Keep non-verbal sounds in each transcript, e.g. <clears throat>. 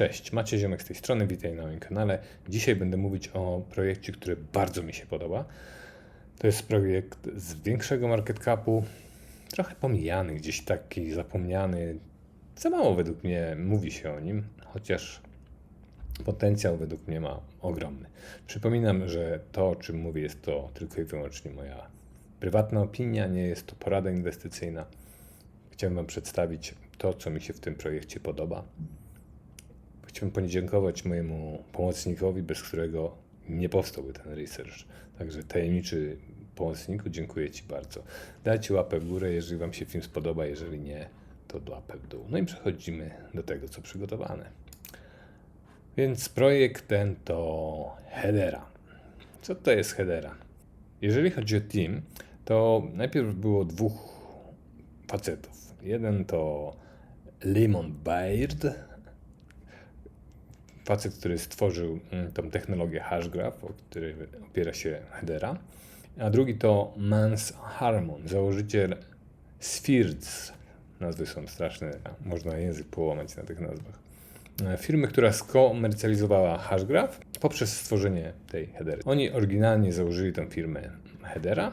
Cześć, Macie Ziomek z tej strony, witaj na moim kanale. Dzisiaj będę mówić o projekcie, który bardzo mi się podoba. To jest projekt z większego market capu, trochę pomijany, gdzieś taki zapomniany. Za mało według mnie mówi się o nim, chociaż potencjał według mnie ma ogromny. Przypominam, że to, o czym mówię, jest to tylko i wyłącznie moja prywatna opinia, nie jest to porada inwestycyjna. Chciałem Wam przedstawić to, co mi się w tym projekcie podoba. Chciałbym podziękować mojemu pomocnikowi, bez którego nie powstałby ten research. Także tajemniczy pomocniku, dziękuję Ci bardzo. Dajcie łapę w górę, jeżeli Wam się film spodoba, jeżeli nie, to łapę w dół. No i przechodzimy do tego, co przygotowane. Więc projekt ten to Hedera. Co to jest Hedera? Jeżeli chodzi o team, to najpierw było dwóch facetów. Jeden to Lemon Baird, facet, który stworzył mm, tą technologię Hashgraph, o której opiera się Hedera, a drugi to Mans Harmon, założyciel Spheres. Nazwy są straszne, można język połamać na tych nazwach. E, Firmy, która skomercjalizowała Hashgraph poprzez stworzenie tej Hedery. Oni oryginalnie założyli tę firmę Hedera,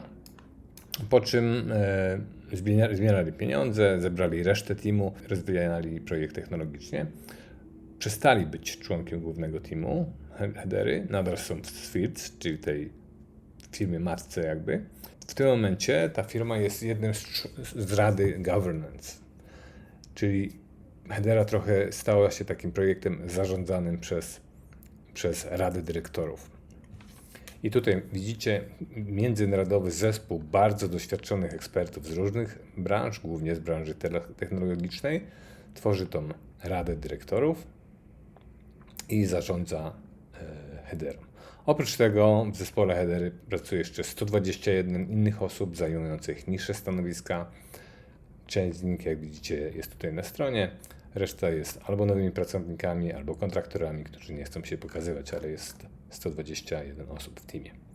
po czym e, pieniądze, zebrali resztę teamu, rozwijali projekt technologicznie przestali być członkiem głównego teamu Hedery, nadal są w Spheres, czyli tej firmie matce jakby. W tym momencie ta firma jest jednym z, z rady governance, czyli Hedera trochę stała się takim projektem zarządzanym przez, przez radę dyrektorów. I tutaj widzicie międzynarodowy zespół bardzo doświadczonych ekspertów z różnych branż, głównie z branży technologicznej, tworzy tą radę dyrektorów, i zarządza e, headerą. Oprócz tego w zespole headery pracuje jeszcze 121 innych osób zajmujących niższe stanowiska. Część z nich, jak widzicie, jest tutaj na stronie. Reszta jest albo nowymi pracownikami, albo kontraktorami, którzy nie chcą się pokazywać, ale jest 121 osób w teamie.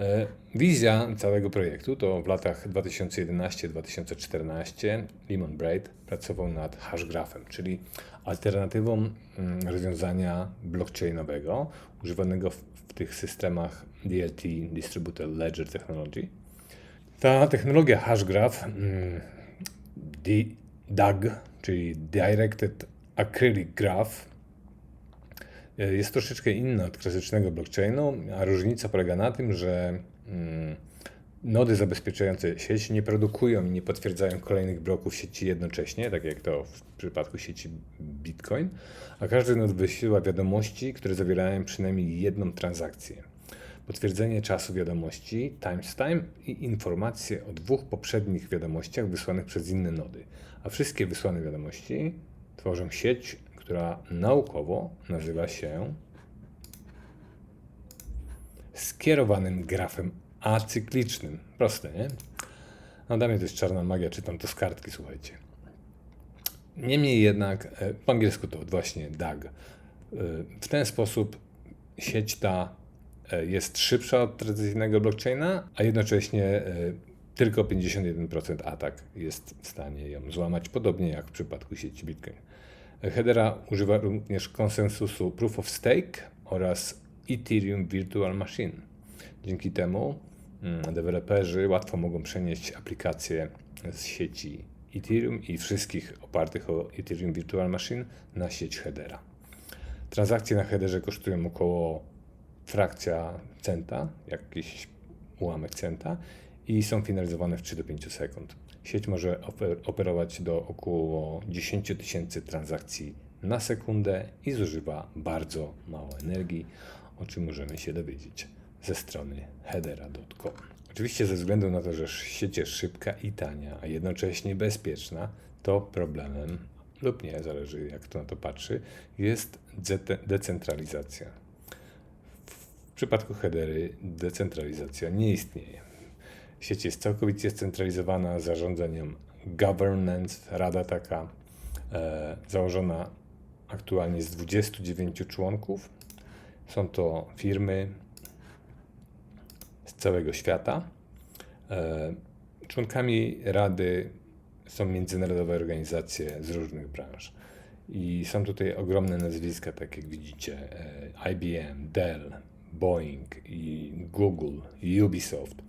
E, wizja całego projektu to w latach 2011-2014 Lemon Braid pracował nad hashgraphem, czyli alternatywą mm, rozwiązania blockchainowego używanego w, w tych systemach DLT, Distributed Ledger Technology. Ta technologia hashgraph, mm, DAG, czyli Directed Acrylic Graph, jest troszeczkę inna od klasycznego blockchainu, a różnica polega na tym, że mm, nody zabezpieczające sieć nie produkują i nie potwierdzają kolejnych bloków sieci jednocześnie, tak jak to w przypadku sieci Bitcoin, a każdy nod wysyła wiadomości, które zawierają przynajmniej jedną transakcję. Potwierdzenie czasu wiadomości, timestamp i informacje o dwóch poprzednich wiadomościach wysłanych przez inne nody, a wszystkie wysłane wiadomości tworzą sieć która naukowo nazywa się skierowanym grafem acyklicznym. Proste, nie? No dla mnie to jest czarna magia, czytam to z kartki, słuchajcie. Niemniej jednak, e, po angielsku to właśnie DAG. E, w ten sposób sieć ta e, jest szybsza od tradycyjnego blockchaina, a jednocześnie tylko 51% atak jest w stanie ją złamać, podobnie jak w przypadku sieci Bitcoin. Hedera używa również konsensusu Proof of Stake oraz Ethereum Virtual Machine. Dzięki temu mm, deweloperzy łatwo mogą przenieść aplikacje z sieci Ethereum i wszystkich opartych o Ethereum Virtual Machine na sieć Hedera. Transakcje na Hederze kosztują około frakcja centa, jakiś ułamek centa i są finalizowane w 3 do 5 sekund. Sieć może operować do około 10 tysięcy transakcji na sekundę i zużywa bardzo mało energii, o czym możemy się dowiedzieć ze strony headera.com. Oczywiście ze względu na to, że sieć jest szybka i tania, a jednocześnie bezpieczna, to problemem lub nie, zależy jak to na to patrzy, jest decentralizacja. W przypadku headery decentralizacja nie istnieje. Sieć jest całkowicie scentralizowana, zarządza nią governance, rada taka e, założona aktualnie z 29 członków. Są to firmy z całego świata. E, członkami rady są międzynarodowe organizacje z różnych branż. I są tutaj ogromne nazwiska, tak jak widzicie, e, IBM, Dell, Boeing i Google i Ubisoft,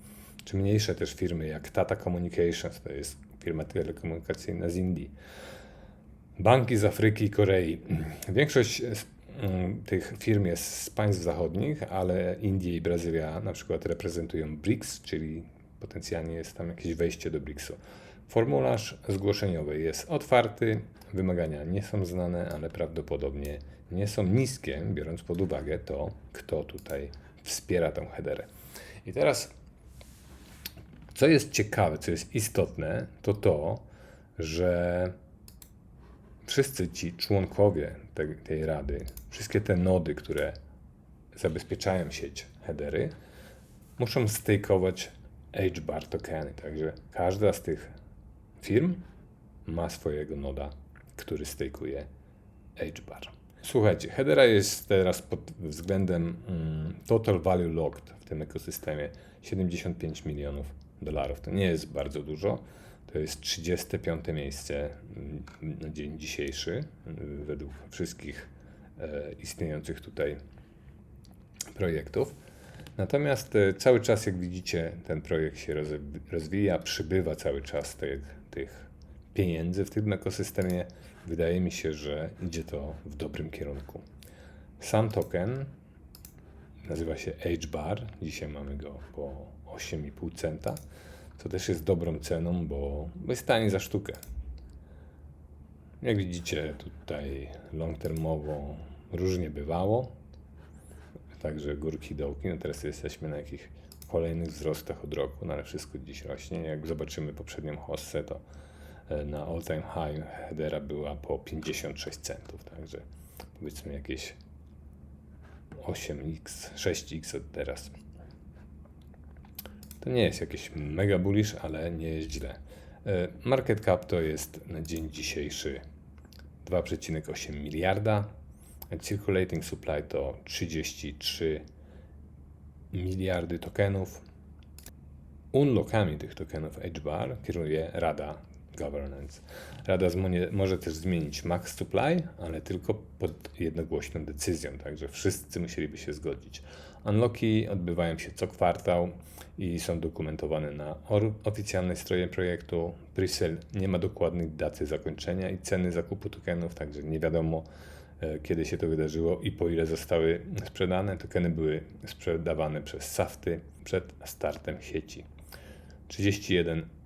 czy mniejsze też firmy jak Tata Communications, to jest firma telekomunikacyjna z Indii, banki z Afryki i Korei. <clears throat> Większość mm, tych firm jest z państw zachodnich, ale Indie i Brazylia na przykład reprezentują BRICS, czyli potencjalnie jest tam jakieś wejście do BRICS-u. Formularz zgłoszeniowy jest otwarty, wymagania nie są znane, ale prawdopodobnie nie są niskie, biorąc pod uwagę to, kto tutaj wspiera tą headerę. I teraz, co jest ciekawe, co jest istotne, to to, że wszyscy ci członkowie tej, tej rady, wszystkie te nody, które zabezpieczają sieć headery, muszą stakeować HBAR tokeny. Także każda z tych firm ma swojego noda, który stakeuje HBAR. Słuchajcie, Hedera jest teraz pod względem mm, total value locked w tym ekosystemie 75 milionów dolarów. To nie jest bardzo dużo. To jest 35 miejsce mm, na dzień dzisiejszy mm, według wszystkich e, istniejących tutaj projektów. Natomiast e, cały czas, jak widzicie, ten projekt się rozwija, przybywa cały czas tych, tych pieniędzy w tym ekosystemie. Wydaje mi się, że idzie to w dobrym kierunku. Sam token nazywa się H-Bar. Dzisiaj mamy go po 8,5 centa, co też jest dobrą ceną, bo jest tani za sztukę. Jak widzicie, tutaj long termowo różnie bywało. Także górki, dołki. No teraz jesteśmy na jakich kolejnych wzrostach od roku, no ale wszystko dziś rośnie. Jak zobaczymy poprzednią hossę, to E, na all time high headera była po 56 centów, także powiedzmy jakieś 8x, 6x od teraz. To nie jest jakieś mega bullish, ale nie jest źle. E, market cap to jest na dzień dzisiejszy 2,8 miliarda. Circulating supply to 33 miliardy tokenów. Unlockami tych tokenów HBAR kieruje Rada governance. Rada może też zmienić max supply, ale tylko pod jednogłośną decyzją, także wszyscy musieliby się zgodzić. Unlocki odbywają się co kwartał i są dokumentowane na oficjalnej stronie projektu. Presale nie ma dokładnej daty zakończenia i ceny zakupu tokenów, także nie wiadomo e, kiedy się to wydarzyło i po ile zostały sprzedane. Tokeny były sprzedawane przez Safty przed startem sieci. 31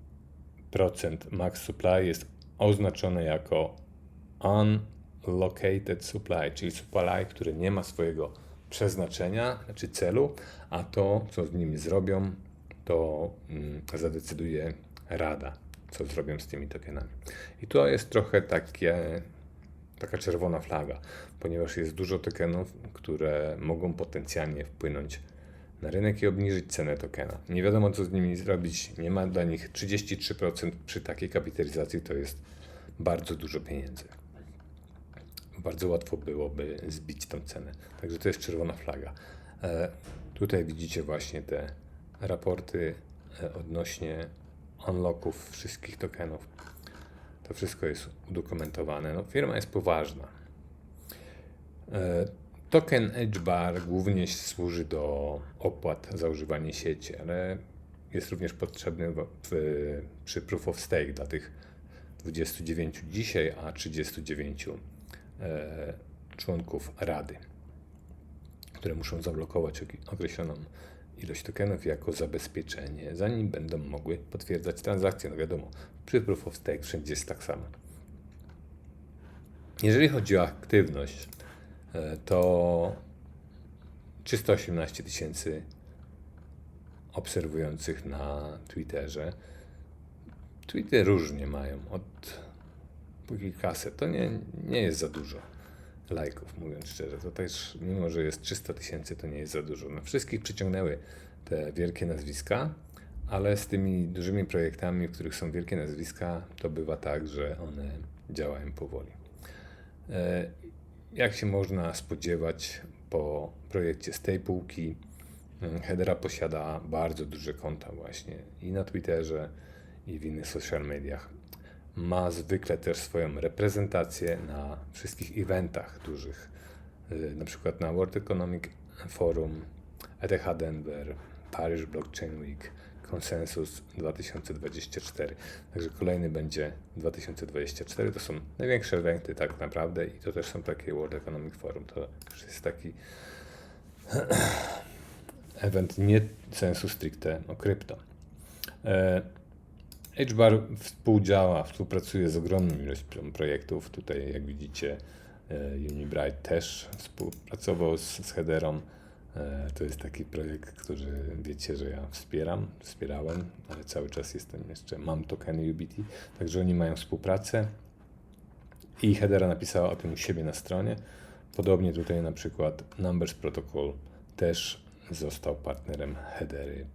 max supply jest oznaczone jako unlocated supply, czyli supply, który nie ma swojego przeznaczenia, czy celu, a to, co z nimi zrobią, to mm, zadecyduje Rada, co zrobią z tymi tokenami. I to jest trochę takie, taka czerwona flaga, ponieważ jest dużo tokenów, które mogą potencjalnie wpłynąć na rynek i obniżyć cenę tokena. Nie wiadomo, co z nimi zrobić. Nie ma dla nich 33% przy takiej kapitalizacji, to jest bardzo dużo pieniędzy. Bardzo łatwo byłoby zbić tą cenę. Także to jest czerwona flaga. E, tutaj widzicie właśnie te raporty e, odnośnie unlocków wszystkich tokenów. To wszystko jest udokumentowane. No, firma jest poważna. E, Token HBAR głównie służy do opłat za używanie sieci, ale jest również potrzebny w, w, przy Proof of Stake dla tych 29 dzisiaj, a 39 e, członków Rady, które muszą zablokować określoną ilość tokenów jako zabezpieczenie, zanim będą mogły potwierdzać transakcje. No wiadomo, przy Proof of Stake wszędzie jest tak samo. Jeżeli chodzi o aktywność, to 318 tysięcy obserwujących na Twitterze. Tweety różnie mają, od po kilkaset. To nie, nie jest za dużo lajków, mówiąc szczerze. To też, mimo że jest 300 tysięcy, to nie jest za dużo. No, wszystkich przyciągnęły te wielkie nazwiska, ale z tymi dużymi projektami, w których są wielkie nazwiska, to bywa tak, że one działają powoli. Jak się można spodziewać po projekcie z tej półki, mm, Hedera posiada bardzo duże konta właśnie i na Twitterze, i w innych social mediach. ma zwykle też swoją reprezentację na wszystkich eventach dużych, y, na przykład na World Economic Forum, ETH Denver, Paris Blockchain Week, Consensus 2024. Także kolejny będzie 2024. To są największe eventy tak naprawdę i to też są takie World Economic Forum. To już jest taki <clears throat> event nie sensu stricte o krypto. E, HBAR współdziała, współpracuje z ogromną ilością projektów. Tutaj, jak widzicie, e, Unibright też współpracował z, z Headerą. E, to jest taki projekt, który wiecie, że ja wspieram, wspierałem, ale cały czas jestem jeszcze, mam tokeny UBT, także oni mają współpracę i Hedera napisała o tym u siebie na stronie. Podobnie tutaj na przykład Numbers Protocol też został partnerem Hedery,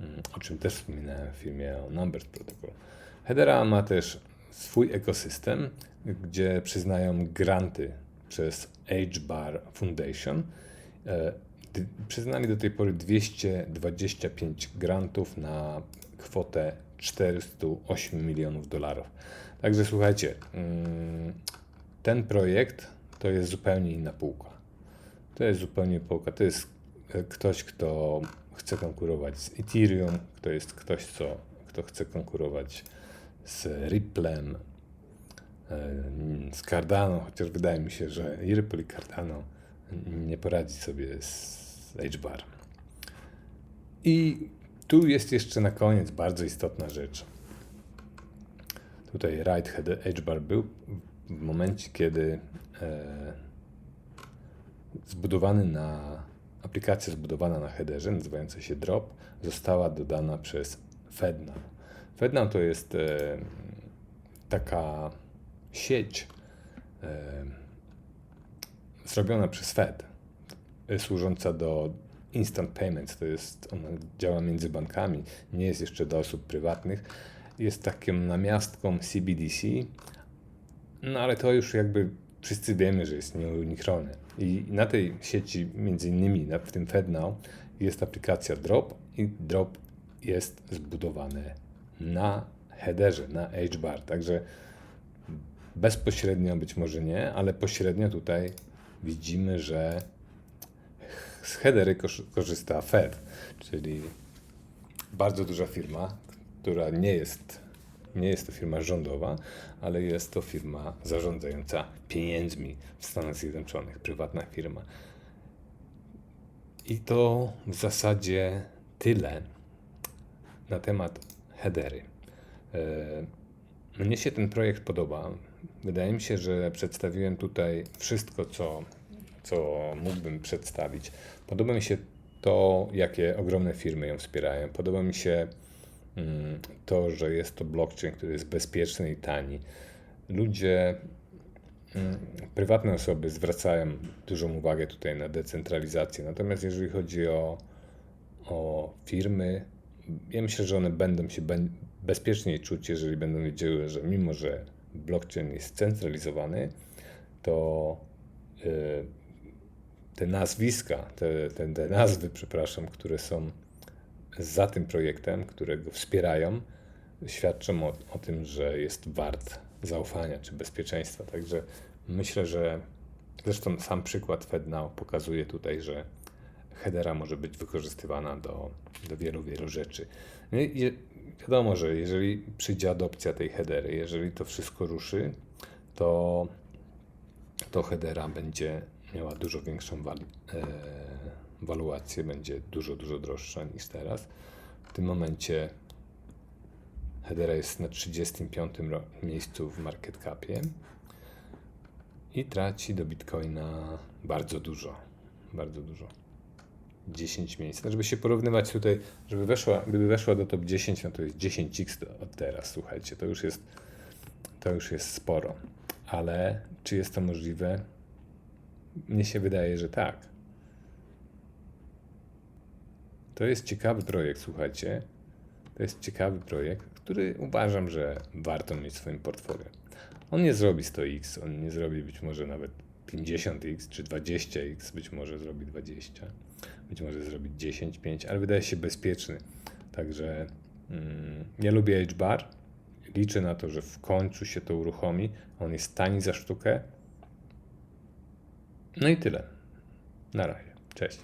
mm, o czym też wspominałem w filmie o Numbers Protocol. Hedera ma też swój ekosystem, gdzie przyznają granty przez HBAR Foundation. Przyznali do tej pory 225 grantów na kwotę 408 milionów dolarów. Także słuchajcie, mm, ten projekt to jest zupełnie inna półka. To jest zupełnie półka. To jest e, ktoś, kto chce konkurować z Ethereum, to jest ktoś, co, kto chce konkurować z Ripplem, e, z Cardano, chociaż wydaje mi się, że i Ripple i Cardano nie poradzi sobie z HBAR. I tu jest jeszcze na koniec bardzo istotna rzecz. Tutaj right head HBAR był w momencie, kiedy e, zbudowany na aplikacja zbudowana na headerze, nazywająca się Drop, została dodana przez FedNow. FedNow to jest e, taka sieć e, zrobiona przez Fed, służąca do instant payments, to jest, ona działa między bankami, nie jest jeszcze do osób prywatnych, jest taką namiastką CBDC, no ale to już jakby wszyscy wiemy, że jest nieuniknione. I na tej sieci, między innymi w tym FedNow, jest aplikacja Drop i Drop jest zbudowane na headerze, na HBAR. Także bezpośrednio być może nie, ale pośrednio tutaj widzimy, że z headery korzysta Fed, czyli bardzo duża firma, która nie jest, nie jest to firma rządowa, ale jest to firma zarządzająca pieniędzmi w Stanach Zjednoczonych, prywatna firma. I to w zasadzie tyle na temat headery. E, mnie się ten projekt podoba. Wydaje mi się, że przedstawiłem tutaj wszystko, co co mógłbym przedstawić. Podoba mi się to, jakie ogromne firmy ją wspierają. Podoba mi się mm, to, że jest to blockchain, który jest bezpieczny i tani. Ludzie, mm, prywatne osoby zwracają dużą uwagę tutaj na decentralizację. Natomiast jeżeli chodzi o, o firmy, ja myślę, że one będą się bezpieczniej czuć, jeżeli będą wiedziały, że mimo, że blockchain jest centralizowany, to y, te nazwiska, te, te, te nazwy, przepraszam, które są za tym projektem, które go wspierają, świadczą o, o tym, że jest wart zaufania czy bezpieczeństwa. Także myślę, że zresztą sam przykład FedNow pokazuje tutaj, że Hedera może być wykorzystywana do, do wielu, wielu rzeczy. I wiadomo, że jeżeli przyjdzie adopcja tej Hedery, jeżeli to wszystko ruszy, to, to Hedera będzie miała dużo większą wali, e, waluację, będzie dużo, dużo droższa niż teraz. W tym momencie Hedera jest na 35 miejscu w market capie i traci do Bitcoina bardzo dużo, bardzo dużo. 10 miejsc. No, żeby się porównywać tutaj, żeby weszła, gdyby weszła do top 10, no to jest 10x od teraz, słuchajcie, to już jest, to już jest sporo. Ale czy jest to możliwe? Mnie się wydaje, że tak. To jest ciekawy projekt, słuchajcie. To jest ciekawy projekt, który uważam, że warto mieć w swoim portfolio. On nie zrobi 100x, on nie zrobi być może nawet 50x czy 20x, być może zrobi 20, być może zrobi 10, 5, ale wydaje się bezpieczny. Także mm, ja lubię HBAR liczę na to, że w końcu się to uruchomi. On jest tani za sztukę. No i tyle. Na razie. Cześć.